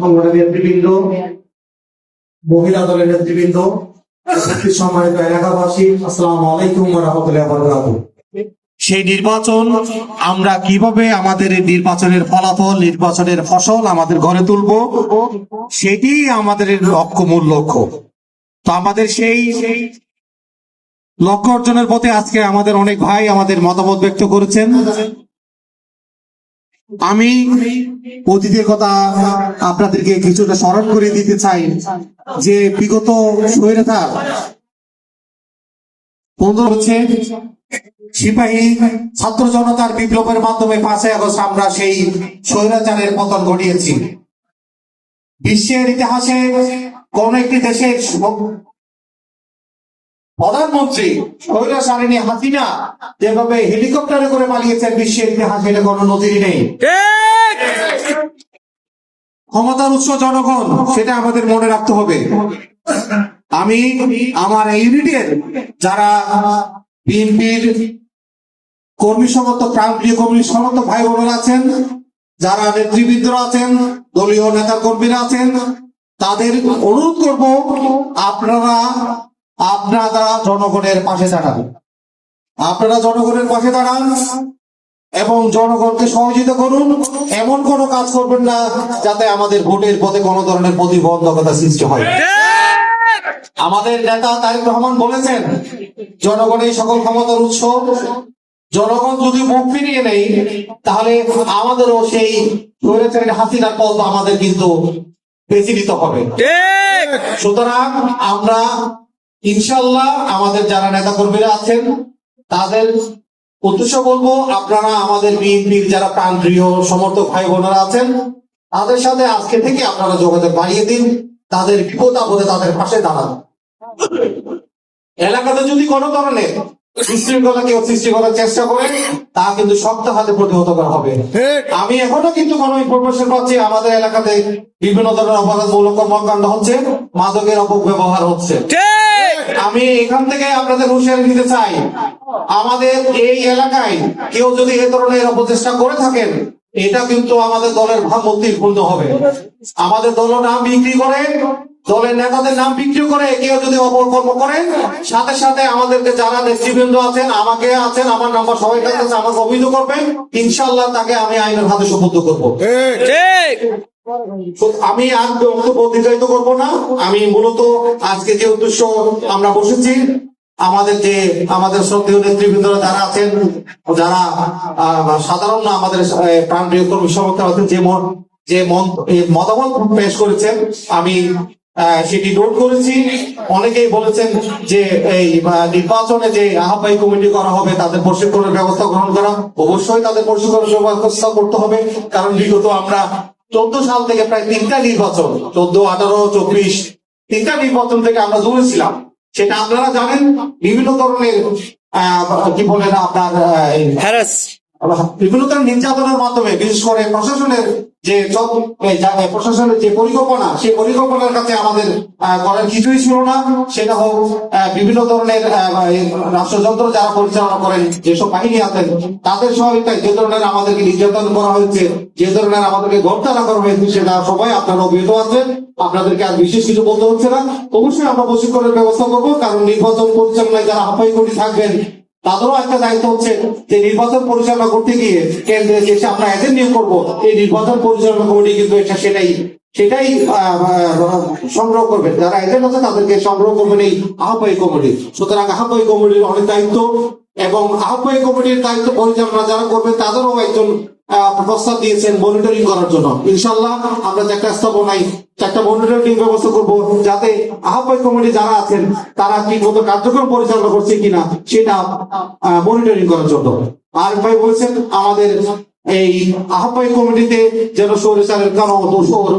সংগঠনের নেতৃবৃন্দ, মহিলা দলের নেতৃবৃন্দ সম্মানিত এলাকাবাসী, আসসালামু আলাইকুম রাহমাতুল্লাহি সেই নির্বাচন আমরা কীভাবে আমাদের নির্বাচনের ফলাফল, নির্বাচনের ফসল আমাদের ঘরে তুলব, সেটি আমাদের লক্ষ্য, মূল লক্ষ্য। তো আমাদের সেই লক্ষ্য অর্জনের পথে আজকে আমাদের অনেক ভাই আমাদের মতামত ব্যক্ত করেছেন। আমি অতীতের কথা আপনাদেরকে কিছুটা স্মরণ করে দিতে চাই যে বিগত স্বৈরাচার পনেরো হচ্ছে সিপাহী ছাত্র জনতার বিপ্লবের মাধ্যমে পাঁচই আগস্ট আমরা সেই স্বৈরাচারের পতন ঘটিয়েছি। বিশ্বের ইতিহাসে কোন একটি দেশের প্রধানমন্ত্রী স্বৈরাচারিণী হাসিনা যেভাবে হেলিকপ্টারে করে পালিয়েছেন বিশ্বের ইতিহাসে এটা কোনো নজির নেই। ক্ষমতার উৎস জনগণ সেটা আমাদের মনে রাখতে হবে। আমি আমার এই ইউনিটের যারা বিএনপির কর্মী সমর্থক প্রাণপ্রিয় কর্মী সমর্থক ভাই বোনেরা আছেন যারা নেতৃবৃন্দরা আছেন দলীয় নেতা কর্মীরা আছেন তাদের অনুরোধ করব আপনারা আপনারা জনগণের পাশে দাঁড়ান আপনারা জনগণের পাশে দাঁড়ান এবং জনগণকে সহযোগিতা করুন। এমন কোনো কাজ করবেন না যাতে আমাদের ভোটের পথে কোনো ধরনের প্রতিবন্ধকতা সৃষ্টি হয়। আমাদের নেতা তারেক রহমান বলেছেন জনগণের সকল ক্ষমতার উৎস। জনগণ যদি মুখ ফিরিয়ে নেই তাহলে আমাদেরও সেই হাসিনার পথ আমাদের কিন্তু বেছে নিতে হবে। সুতরাং আমরা ইনশাল্লাহ আমাদের যারা নেতা কর্মীরা আছেন তাদের উদ্দেশ্য বলব আপনারা আমাদের বিএনপির যারা প্রাণপ্রিয় সমর্থক ভাই বোনেরা আছেন তাদের সাথে আজকে থেকে আপনারা যোগাযোগ বাড়িয়ে দিন তাদের বিপদ আপদে তাদের পাশে দাঁড়ান। এলাকাতে যদি কোনো ধরনের বিশৃঙ্খলা কেউ সৃষ্টি করার চেষ্টা করে তা কিন্তু শক্ত হাতে প্রতিহত করা হবে। আমি এখনও কিন্তু কোনো ইনফরমেশন পাচ্ছি আমাদের এলাকাতে বিভিন্ন ধরনের অপরাধমূলক কর্মকাণ্ড হচ্ছে মাদকের অপব্যবহার হচ্ছে। আমি এখান থেকে আপনাদের হুঁশিয়ারি দিতে চাই। আমাদের এই এলাকায় কেউ যদি এ ধরনের অপচেষ্টা করে থাকেন, এটা কিন্তু আমাদের দলের ভাবমূর্তির পূর্ণ হবে। আমাদের দল নাম বিক্রি করে, দলের নেতাদের নাম বিক্রি করে, কেউ যদি অপকর্ম করেন সাথে সাথে আমাদেরকে যারা নেতৃবৃন্দ আছেন, আমাকে আছেন, আমার নাম্বার সবাই কাছে আমাকে অভিযোগ করবেন। ইনশাল্লাহ তাকে আমি আইনের হাতে সুপুদ্ধ করব। আমি আর বক্তব্য দীর্ঘায়িত করব না। আমি মূলত আজকে যে উদ্দেশ্য আমরা বসেছি আমাদের যে আমাদের শ্রদ্ধেয় নেতৃবৃন্দরা যারা আছেন, যারা সাধারণ না আমাদের প্রাণপ্রিয় কর্মী সমর্থক যে যে মতামত পেশ করেছেন, আমি সেটি নোট করেছি। অনেকেই বলেছেন যে এই নির্বাচনে যে আহ্বায়ী কমিটি করা হবে, তাদের প্রশিক্ষণের ব্যবস্থা গ্রহণ করা, অবশ্যই তাদের প্রশিক্ষণের ব্যবস্থা করতে হবে। কারণ বিগত আমরা চোদ্দ সাল থেকে প্রায় তিনটা নির্বাচন, চোদ্দ, আঠারো, চব্বিশ, তিনটা নির্বাচন থেকে আমরা দূরে ছিলাম। সেটা আপনারা জানেন, বিভিন্ন ধরনের কি বলে না আপনার বিভিন্ন ধরনের নির্যাতনের মাধ্যমে, বিশেষ করে প্রশাসনের যে প্রশাসনের যে পরিকল্পনা, সেই পরিকল্পনার কাছে আমাদের করার কিছুই ছিল না। সেটা হোক বিভিন্ন ধরনের রাষ্ট্রযন্ত্র যারা পরিচালনা করেন, যেসব বাহিনী আছেন, তাদের সহায়তায় যে ধরনের আমাদেরকে নির্যাতন করা হয়েছে, যে ধরনের আমাদেরকে গড়তারা করা হয়েছে, সেটা সবাই আপনারা অভিহিত আছেন আপনাদেরকে আর বিশেষ কিছু বলতে হচ্ছে না। অবশ্যই আমরা প্রশিক্ষণের ব্যবস্থা করব, কারণ নির্বাচন পরিচালনায় যারা আহ্বায়ী কমিটি থাকবেন তাদেরও একটা দায়িত্ব হচ্ছে যে নির্বাচন পরিচালনা করতে গিয়ে কেন্দ্রে যে আমরা এজেন্ট নিয়োগ করব। এই নির্বাচন পরিচালনা কমিটি কিন্তু এটা সেটাই সেটাই সংগ্রহ করবেন যারা এজেন্ট আছে তাদেরকে সংগ্রহ করবেন এই আহ্বায়ী কমিটি। সুতরাং আহ্বায়ী কমিটির অনেক দায়িত্ব এবং আহ্বায়ী কমিটির দায়িত্ব পরিচালনা যারা করবেন, তাদেরও একজন প্রস্তাব দিয়েছেন মনিটরিং করার জন্য। ইনশাল্লাহ আমরা একটা স্থাপনায় মনিটরিং ব্যবস্থা করব যাতে আহ্বায়ক কমিটি যারা আছেন, তারা ঠিক মতো কার্যক্রম পরিচালনা করছে কিনা, সেটা মনিটরিং করার জন্য। আর ভাই বলছেন, আমাদের এই আহ্বায়ক কমিটিতে যেন সৌরচারের কারণ দোষর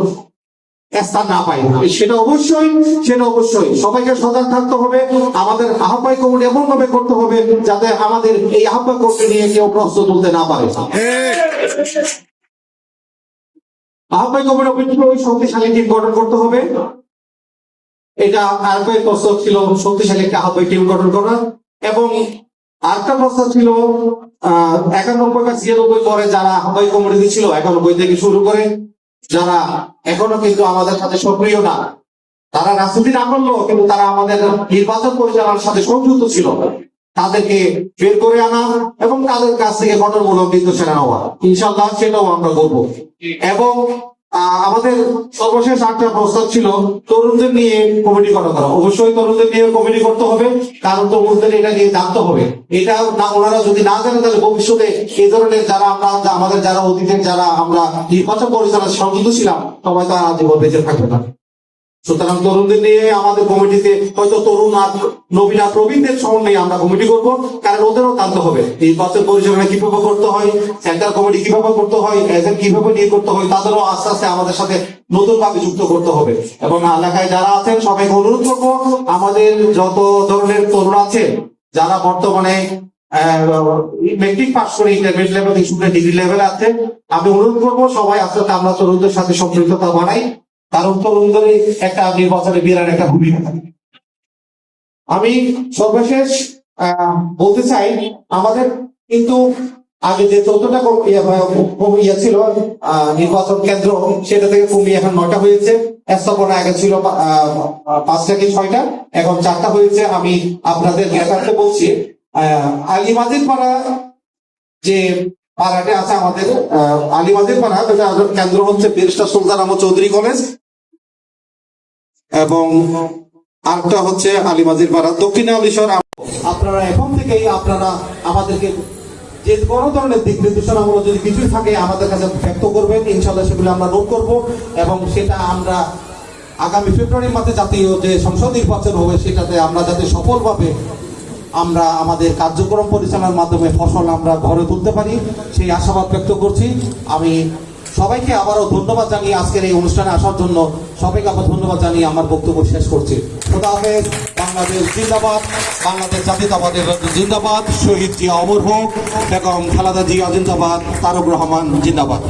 স্থান না পায়। সেটা অবশ্যই সেটা অবশ্যই। সবাইকে সজাগ থাকতে হবে, আমাদের আহ্বায়ক কমিটি এমন ভাবে করতে হবে যাতে আমাদের এই আহ্বায়ক কমিটি নিয়ে কেউ প্রশ্ন তুলতে না পারে। আহ্বায়ক কমিটি অবশ্যই শক্তিশালী টিম গঠন করতে হবে। এটা আরেকটা প্রস্তাব ছিল শক্তিশালী একটা আহ্বায়ক টিম গঠন করা এবং আরেকটা প্রস্তাব ছিল একানব্বই বা ছিয়ানব্বই পরে যারা আহ্বায়ক কমিটি ছিল, একানব্বই থেকে শুরু করে যারা এখনও কিন্তু আমাদের সাথে সক্রিয় না, তারা রাজনীতি না করলেও কিন্তু তারা আমাদের নির্বাচন পরিচালনার সাথে সংযুক্ত ছিল। তাদেরকে বের করে আনা এবং তাদের কাছ থেকে গঠনমূলক নির্দেশনা নেওয়া। ইনশাল্লাহ সেটাও আমরা করব। এবং আমাদের সর্বশেষ একটা প্রস্তাব ছিল, তরুণদের নিয়ে কমিটি গঠন করা। অবশ্যই তরুণদের নিয়ে কমিটি করতে হবে, কারণ তরুণদের এটা নিয়ে জানতে হবে। এটা না, ওনারা যদি না জানেন, তাহলে ভবিষ্যতে এই ধরনের যারা আমরা, আমাদের যারা অতীতের যারা আমরা নির্বাচন পরিচালনার সংযুক্ত ছিলাম, সবাই তারা জীবন বেঁচে থাকবে না। সুতরাং তরুণদের নিয়ে আমাদের কমিটিতে হয়তো তরুণ আর নবীন আর প্রবীণদের সমন্বয়ে আমরা কমিটি করব, কারণ ওদেরও জানতে হবে নির্বাচন পরিচালনা কীভাবে করতে হয়, সেন্ট্রাল কমিটি কীভাবে করতে হয়, এজেন্ট কীভাবে নিয়ে করতে হয়, তাদেরও আস্তে আস্তে আমাদের সাথে নতুন ভাবে যুক্ত করতে হবে। এবং এলাকায় যারা আছেন, সবাইকে অনুরোধ করব, আমাদের যত ধরনের তরুণ আছে, যারা বর্তমানে মেট্রিক পাস করে intermediate level student degree level আছে, আমি অনুরোধ করব সবাই আস্তে আস্তে আমরা তরুণদের সাথে সম্পৃক্ততা বাড়াই। কারণ তরুণদের একটা নির্বাচনে বিরাট একটা ভূমিকা থাকে আমি সর্বশেষ বলতে চাই আমাদের কিন্তু আগে যে চোদ্দটা ইয়ে, ইয়ে ছিল নির্বাচন কেন্দ্র সেটা থেকে কমিয়ে এখন নয়টা হয়েছে। স্থাপনা আগে ছিল পাঁচটা কি ছয়টা এখন চারটা হয়েছে। আমি আপনাদের জ্ঞাতার্থে বলছি আহ, আলিমাজিদ পাড়া যে পাড়াটা আছে আমাদের আলিমাজিদ পাড়া এটা কেন্দ্র হচ্ছে ব্যারিস্টার সুলতান আহমদ চৌধুরী কলেজ এবং আরেকটা হচ্ছে আলিমাজির পাড়া, দক্ষিণ আলিশর আপনারা এখন থেকেই আপনারা আমাদেরকে যে কোনো ধরনের দিক নির্দেশনামূলক যদি কিছুই থাকে, আমাদের কাছে ব্যক্ত করবেন ইনশাল্লাহ সেগুলো আমরা নোট করব এবং সেটা আমরা আগামী ফেব্রুয়ারি মাসে জাতীয় যে সংসদ নির্বাচন হবে, সেটাতে আমরা যাতে সফলভাবে আমরা আমাদের কার্যক্রম পরিচালনার মাধ্যমে ফসল আমরা ঘরে তুলতে পারি, সেই আশাবাদ ব্যক্ত করছি। আমি সবাইকে আবারও ধন্যবাদ জানিয়ে আজকের এই অনুষ্ঠানে আসার জন্য সবাইকে আবার ধন্যবাদ জানিয়ে আমার বক্তব্য শেষ করছি। খোদা হাফেজ, বাংলাদেশ জিন্দাবাদ, বাংলাদেশ জাতীয়তাবাদের জিন্দাবাদ, শহীদ জিয়া অমর হোক, বেগম খালাদা জিয়া জিন্দাবাদ, তারক রহমান জিন্দাবাদ।